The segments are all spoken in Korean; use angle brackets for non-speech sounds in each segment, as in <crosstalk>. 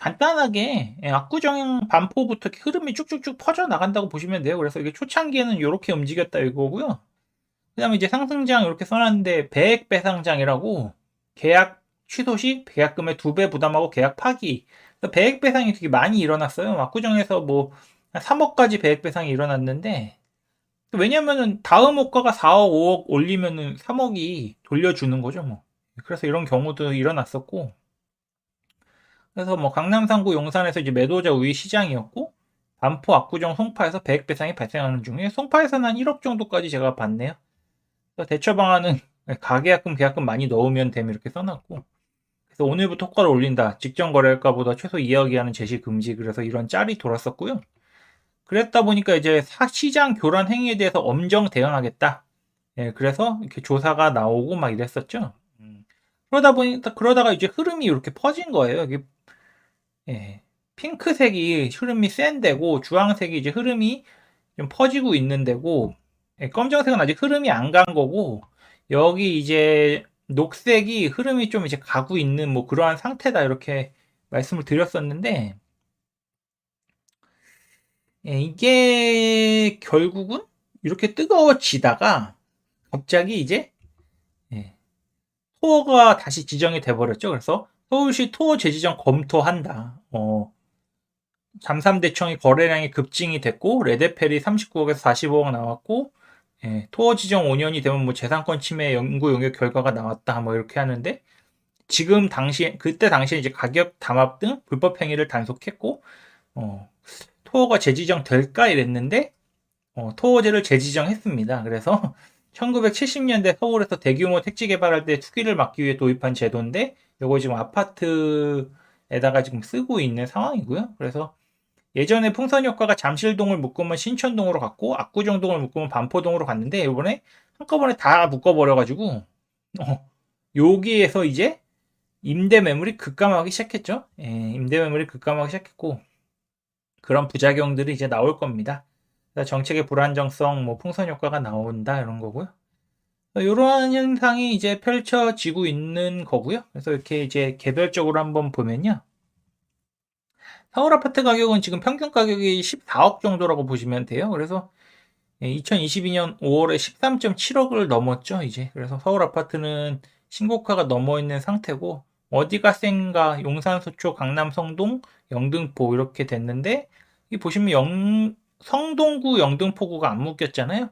간단하게 예, 압구정 반포부터 흐름이 쭉쭉쭉 퍼져 나간다고 보시면 돼요. 그래서 이게 초창기에는 이렇게 움직였다 이거고요. 그다음에 이제 상승장 이렇게 써놨는데 배액 배상장이라고 계약 취소 시 계약금의 두 배 부담하고 계약 파기. 그래서 배액 배상이 되게 많이 일어났어요. 압구정에서 뭐 3억까지 배액 배상이 일어났는데 왜냐면은 다음 호가가 4억, 5억 올리면은 3억이 돌려주는 거죠, 뭐. 그래서 이런 경우도 일어났었고. 그래서 뭐 강남 상구 용산에서 이제 매도자 우위 시장이었고 반포 압구정 송파에서 배액 배상이 발생하는 중에 송파에서는 한 1억 정도까지 제가 봤네요. 대처 방안은 <laughs> 가계약금, 계약금 많이 넣으면 됨 이렇게 써놨고 그래서 오늘부터 호가를 올린다. 직전 거래가보다 최소 2억 이하는 제시 금지. 그래서 이런 짤이 돌았었고요. 그랬다 보니까 이제 시장 교란 행위에 대해서 엄정 대응하겠다. 예, 그래서 이렇게 조사가 나오고 막 이랬었죠. 음. 그러다 보니까 그러다가 이제 흐름이 이렇게 퍼진 거예요. 예, 핑크색이 흐름이 센 데고 주황색이 이제 흐름이 좀 퍼지고 있는 데고 예, 검정색은 아직 흐름이 안 간 거고 여기 이제 녹색이 흐름이 좀 이제 가고 있는 뭐 그러한 상태다 이렇게 말씀을 드렸었는데 예, 이게 결국은 이렇게 뜨거워지다가 갑자기 이제 예, 토어가 다시 지정이 돼버렸죠. 그래서 서울시 토어 재지정 검토한다. 어, 잠삼대청이 거래량이 급증이 됐고 레데펠이 39억에서 45억 나왔고 예, 토어 지정 5년이 되면 뭐 재산권 침해 연구 용역 결과가 나왔다 뭐 이렇게 하는데 지금 당시 그때 당시에 이제 가격 담합 등 불법 행위를 단속했고 어, 토어가 재지정 될까 이랬는데 어, 토어제를 재지정했습니다. 그래서 <laughs> 1970년대 서울에서 대규모 택지 개발할 때 투기를 막기 위해 도입한 제도인데 이거 지금 아파트에다가 지금 쓰고 있는 상황이고요. 그래서 예전에 풍선 효과가 잠실동을 묶으면 신천동으로 갔고 압구정동을 묶으면 반포동으로 갔는데 이번에 한꺼번에 다 묶어버려가지고 어, 여기에서 이제 임대 매물이 급감하기 시작했죠. 예, 임대 매물이 급감하기 시작했고 그런 부작용들이 이제 나올 겁니다. 정책의 불안정성, 뭐 풍선 효과가 나온다 이런 거고요. 이러한 현상이 이제 펼쳐지고 있는 거고요. 그래서 이렇게 이제 개별적으로 한번 보면요. 서울 아파트 가격은 지금 평균 가격이 14억 정도라고 보시면 돼요. 그래서 2022년 5월에 13.7억을 넘었죠, 이제. 그래서 서울 아파트는 신고가가 넘어 있는 상태고, 어디가 센가, 용산, 서초, 강남, 성동, 영등포 이렇게 됐는데, 이 보시면 영, 성동구, 영등포구가 안 묶였잖아요.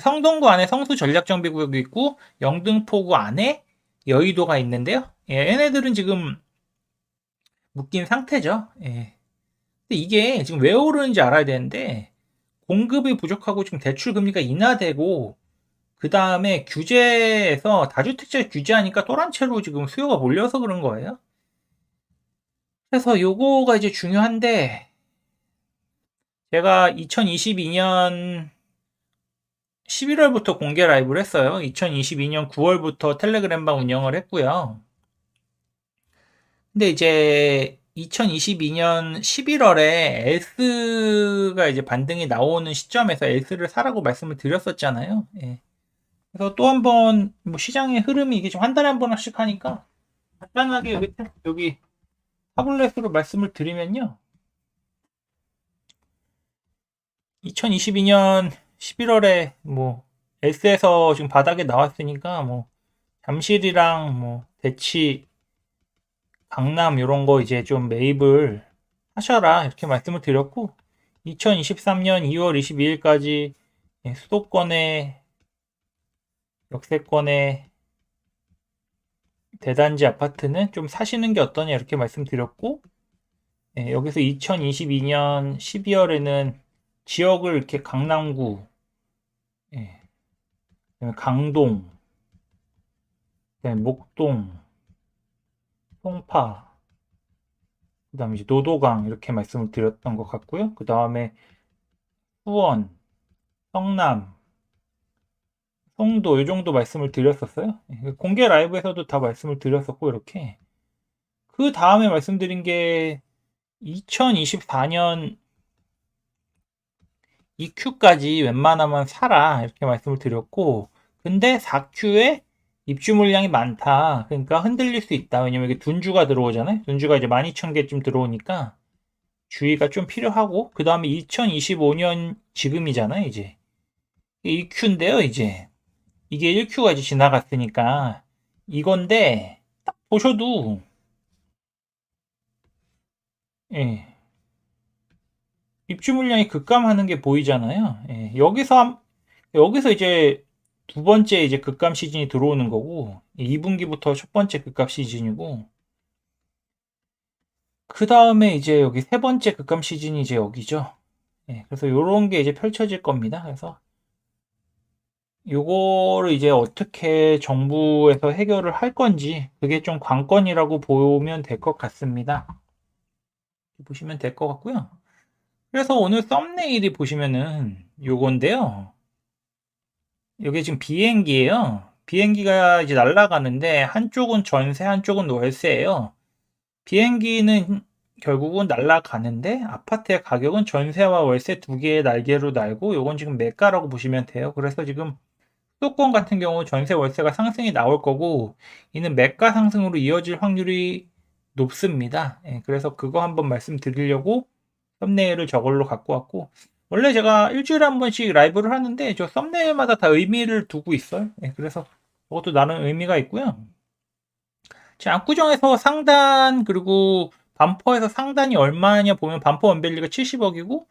성동구 안에 성수 전략정비구역이 있고, 영등포구 안에 여의도가 있는데요. 예, 얘네들은 지금 묶인 상태죠. 예. 근데 이게 지금 왜 오르는지 알아야 되는데 공급이 부족하고 지금 대출 금리가 인하되고 그 다음에 규제에서 다주택자 규제하니까 또란 채로 지금 수요가 몰려서 그런 거예요. 그래서 요거가 이제 중요한데 제가 2022년 11월부터 공개 라이브를 했어요. 2022년 9월부터 텔레그램방 운영을 했고요. 근데 이제 2022년 11월에 S가 이제 반등이 나오는 시점에서 S를 사라고 말씀을 드렸었잖아요. 예. 그래서 또 한번 뭐 시장의 흐름이 이게 좀 한 달에 한 번씩 하니까 간단하게 여기 여기 타블렛으로 말씀을 드리면요. 2022년 11월에 뭐 S에서 지금 바닥에 나왔으니까 뭐 잠실이랑 뭐 대치 강남 이런 거 이제 좀 매입을 하셔라 이렇게 말씀을 드렸고 2023년 2월 22일까지 수도권의 역세권의 대단지 아파트는 좀 사시는 게 어떠냐 이렇게 말씀드렸고 예, 여기서 2022년 12월에는 지역을 이렇게 강남구, 예, 강동, 목동, 송파, 그 다음에 이제 노도강 이렇게 말씀을 드렸던 것 같고요. 그 다음에 수원, 성남, 송도 이 정도 말씀을 드렸었어요. 예, 공개 라이브에서도 다 말씀을 드렸었고 이렇게 그 다음에 말씀드린 게 2024년 2Q까지 웬만하면 사라 이렇게 말씀을 드렸고 근데 4Q에 입주 물량이 많다. 그러니까 흔들릴 수 있다. 왜냐면 이게 둔주가 들어오잖아요. 둔주가 이제 12,000개쯤 들어오니까 주의가 좀 필요하고 그 다음에 2025년 지금이잖아요. 이제 1Q인데요. 이제 이게 1Q가 이제 지나갔으니까 이건데 딱 보셔도 예. 입주 물량이 급감하는 게 보이잖아요. 예. 여기서 한- 여기서 이제 두 번째 이제 급감 시즌이 들어오는 거고 2분기부터 첫 번째 급감 시즌이고 그 다음에 이제 여기 세 번째 급감 시즌이 이제 여기죠. 예, 그래서 요런 게 이제 펼쳐질 겁니다. 그래서 요거를 이제 어떻게 정부에서 해결을 할 건지 그게 좀 관건이라고 보면 될 것 같습니다. 보시면 될 것 같고요. 그래서 오늘 썸네일이 보시면은 요건데요. 요게 지금 비행기예요. 비행기가 이제 날아가는데 한쪽은 전세, 한쪽은 월세예요. 비행기는 결국은 날아가는데 아파트의 가격은 전세와 월세 두 개의 날개로 날고 요건 지금 매가라고 보시면 돼요. 그래서 지금 수도권 같은 경우 전세 월세가 상승이 나올 거고 이는 매가 상승으로 이어질 확률이 높습니다. 예, 그래서 그거 한번 말씀드리려고 썸네일을 저걸로 갖고 왔고 원래 제가 일주일에 한 번씩 라이브를 하는데 저 썸네일마다 다 의미를 두고 있어요. 예, 그래서 그것도 나름 의미가 있고요. 제 압구정에서 상단 그리고 반포에서 상단이 얼마냐 보면 반포 원밸리가 70억이고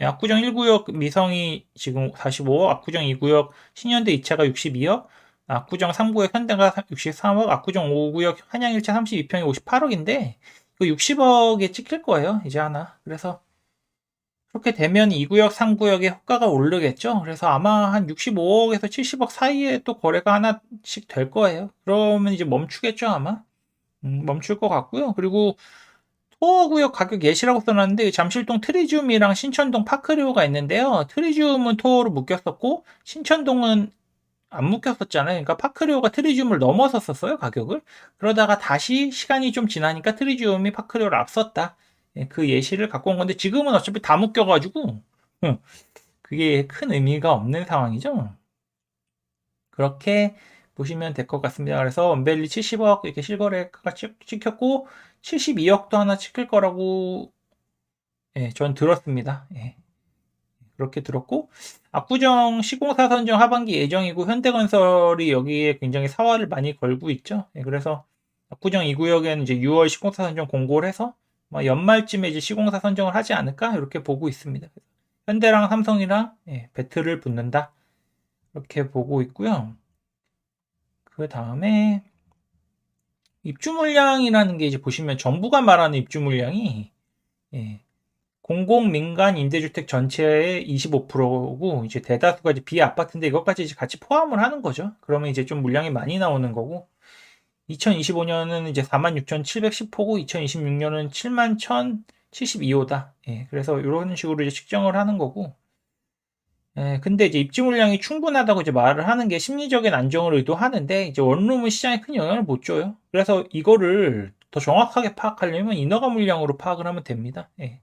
예, 압구정 1구역 미성이 지금 45억, 압구정 2구역 신현대 2차가 62억, 압구정 3구역 현대가 63억, 압구정 5구역 한양 1차 32평이 58억인데 그 60억에 찍힐 거예요. 이제 하나. 그래서 그렇게 되면 2구역, 3구역의 호가가 오르겠죠. 그래서 아마 한 65억에서 70억 사이에 또 거래가 하나씩 될 거예요. 그러면 이제 멈추겠죠, 아마. 음, 멈출 것 같고요. 그리고 토어구역 가격 예시라고 써놨는데 잠실동 트리지움이랑 신천동 파크리오가 있는데요. 트리지움은 토어로 묶였었고 신천동은 안 묶였었잖아요. 그러니까 파크리오가 트리지움을 넘어섰었어요, 가격을. 그러다가 다시 시간이 좀 지나니까 트리지움이 파크리오를 앞섰다. 예, 그 예시를 갖고 온 건데 지금은 어차피 다 묶여가지고 음, 그게 큰 의미가 없는 상황이죠. 그렇게 보시면 될 것 같습니다. 그래서 원밸리 70억 이렇게 실거래가 찍- 찍혔고 72억도 하나 찍힐 거라고 예, 전 들었습니다. 예. 그렇게 들었고 압구정 시공사 선정 하반기 예정이고 현대건설이 여기에 굉장히 사활을 많이 걸고 있죠. 예, 그래서 압구정 2구역에는 이제 6월 시공사 선정 공고를 해서 뭐 연말쯤에 이제 시공사 선정을 하지 않을까 이렇게 보고 있습니다. 현대랑 삼성이랑 예, 배틀을 붙는다 이렇게 보고 있고요. 그 다음에 입주 물량이라는 게 이제 보시면 정부가 말하는 입주 물량이 예, 공공 민간 임대주택 전체의 25%고 이제 대다수가 이제 비아파트인데 이것까지 이제 같이 포함을 하는 거죠. 그러면 이제 좀 물량이 많이 나오는 거고 2025년은 이제 46,710호고 2026년은 71,072호다. 예, 그래서 이런 식으로 이제 측정을 하는 거고 예, 근데 이제 입지 물량이 충분하다고 이제 말을 하는 게 심리적인 안정을 의도하는데 이제 원룸은 시장에 큰 영향을 못 줘요. 그래서 이거를 더 정확하게 파악하려면 인허가 물량으로 파악을 하면 됩니다. 예.